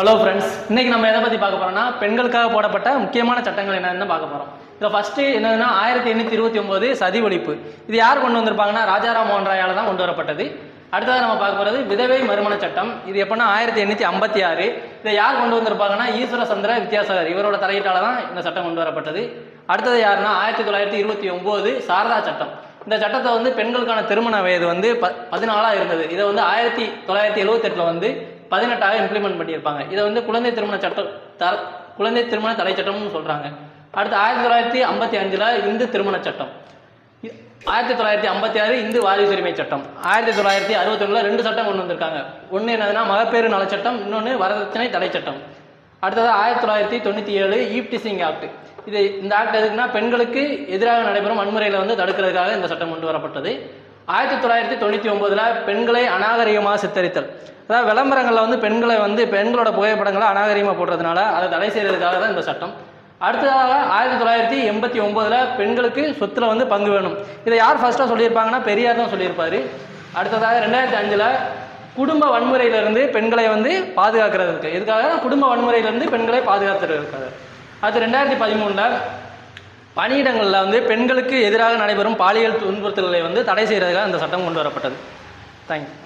Hello friends இன்னைக்கு நம்ம எதை பற்றி பார்க்க போறோம்னா பெண்களுக்காக போடப்பட்ட முக்கியமான சட்டங்கள் என்னன்னு பார்க்க போகிறோம் இதில் ஃபர்ஸ்ட் என்னதுன்னா ஆயிரத்தி எண்ணூற்றி இருபத்தி ஒன்பது சதி ஒழிப்பு. இது யார் கொண்டு வந்திருப்பாங்கன்னா ராஜாராம் மோகன் ராயால தான் கொண்டு வரப்பட்டது. அடுத்ததாக நம்ம பார்க்க போகிறது விதவை மறுமண சட்டம். இது எப்படின்னா ஆயிரத்தி எண்ணூற்றி ஐம்பத்தி ஆறு. இதை யார் கொண்டு வந்திருப்பாங்கன்னா ஈஸ்வர சந்திர வித்யாசாகர். இவரோட தலையீட்டால தான் இந்த சட்டம் கொண்டு வரப்பட்டது. அடுத்தது யாருன்னா ஆயிரத்தி தொள்ளாயிரத்தி இருபத்தி ஒம்பது சாரதா சட்டம். இந்த சட்டத்தை வந்து பெண்களுக்கான திருமண வயது வந்து ப பதினாலாக இருந்தது. இதை வந்து ஆயிரத்தி தொள்ளாயிரத்தி எழுவத்தெட்டில் வந்து பதினெட்டாக இம்ப்ளிமெண்ட் பண்ணியிருப்பாங்க. இதை வந்து குழந்தை திருமண சட்டம் த குழந்தை திருமண தடை சட்டம்னு சொல்கிறாங்க அடுத்து ஆயிரத்தி தொள்ளாயிரத்தி ஐம்பத்தி அஞ்சில் இந்து திருமண சட்டம். இ- ஆயிரத்தி தொள்ளாயிரத்தி ஐம்பத்தி ஆறு இந்து வாரிசு உரிமை சட்டம். ஆயிரத்தி தொள்ளாயிரத்தி அறுபத்தொன்னில் ரெண்டு சட்டம் கொண்டு வந்திருக்காங்க. ஒன்று என்னதுன்னா மகப்பேறு நல சட்டம் இன்னொன்று வரதட்சணை தடை சட்டம். அடுத்தது ஆயிரத்தி தொள்ளாயிரத்தி தொண்ணூற்றி ஏழு ஈப்டிசிங் ஆக்ட் இது இந்த ஆக்ட் எதுக்குன்னா பெண்களுக்கு எதிராக நடைபெறும் வன்முறையில் வந்து தடுக்கிறதுக்காக இந்த சட்டம் கொண்டு வரப்பட்டது. ஆயிரத்தி தொள்ளாயிரத்தி தொண்ணூற்றி ஒம்போதில் பெண்களை அநாகரிகமாக சித்தரித்தல். அதாவது விளம்பரங்களில் வந்து பெண்களை வந்து பெண்களோட புகைப்படங்களை அநாகரிகமாக போடுறதுனால அதை தடை செய்கிறதுக்காக தான் இந்த சட்டம். அடுத்ததாக ஆயிரத்தி தொள்ளாயிரத்தி எண்பத்தி ஒம்போதில் பெண்களுக்கு சொத்தில் வந்து பங்கு வேணும். இதை யார் ஃபர்ஸ்ட்டாக சொல்லியிருப்பாங்கன்னா பெரியார் தான் சொல்லியிருப்பார். அடுத்ததாக ரெண்டாயிரத்தி அஞ்சில் குடும்ப வன்முறையிலிருந்து பெண்களை வந்து பாதுகாக்கிறதுக்கு. இதுக்காக குடும்ப வன்முறையிலிருந்து பெண்களை பாதுகாத்துறதுக்காக. அடுத்து ரெண்டாயிரத்தி பதிமூணில் பணியிடங்களில் வந்து பெண்களுக்கு எதிராக நடைபெறும் பாலியல் துன்புறுத்தல்களை வந்து தடை செய்கிறதுக்காக இந்த சட்டம் கொண்டு வரப்பட்டது. தேங்க்யூ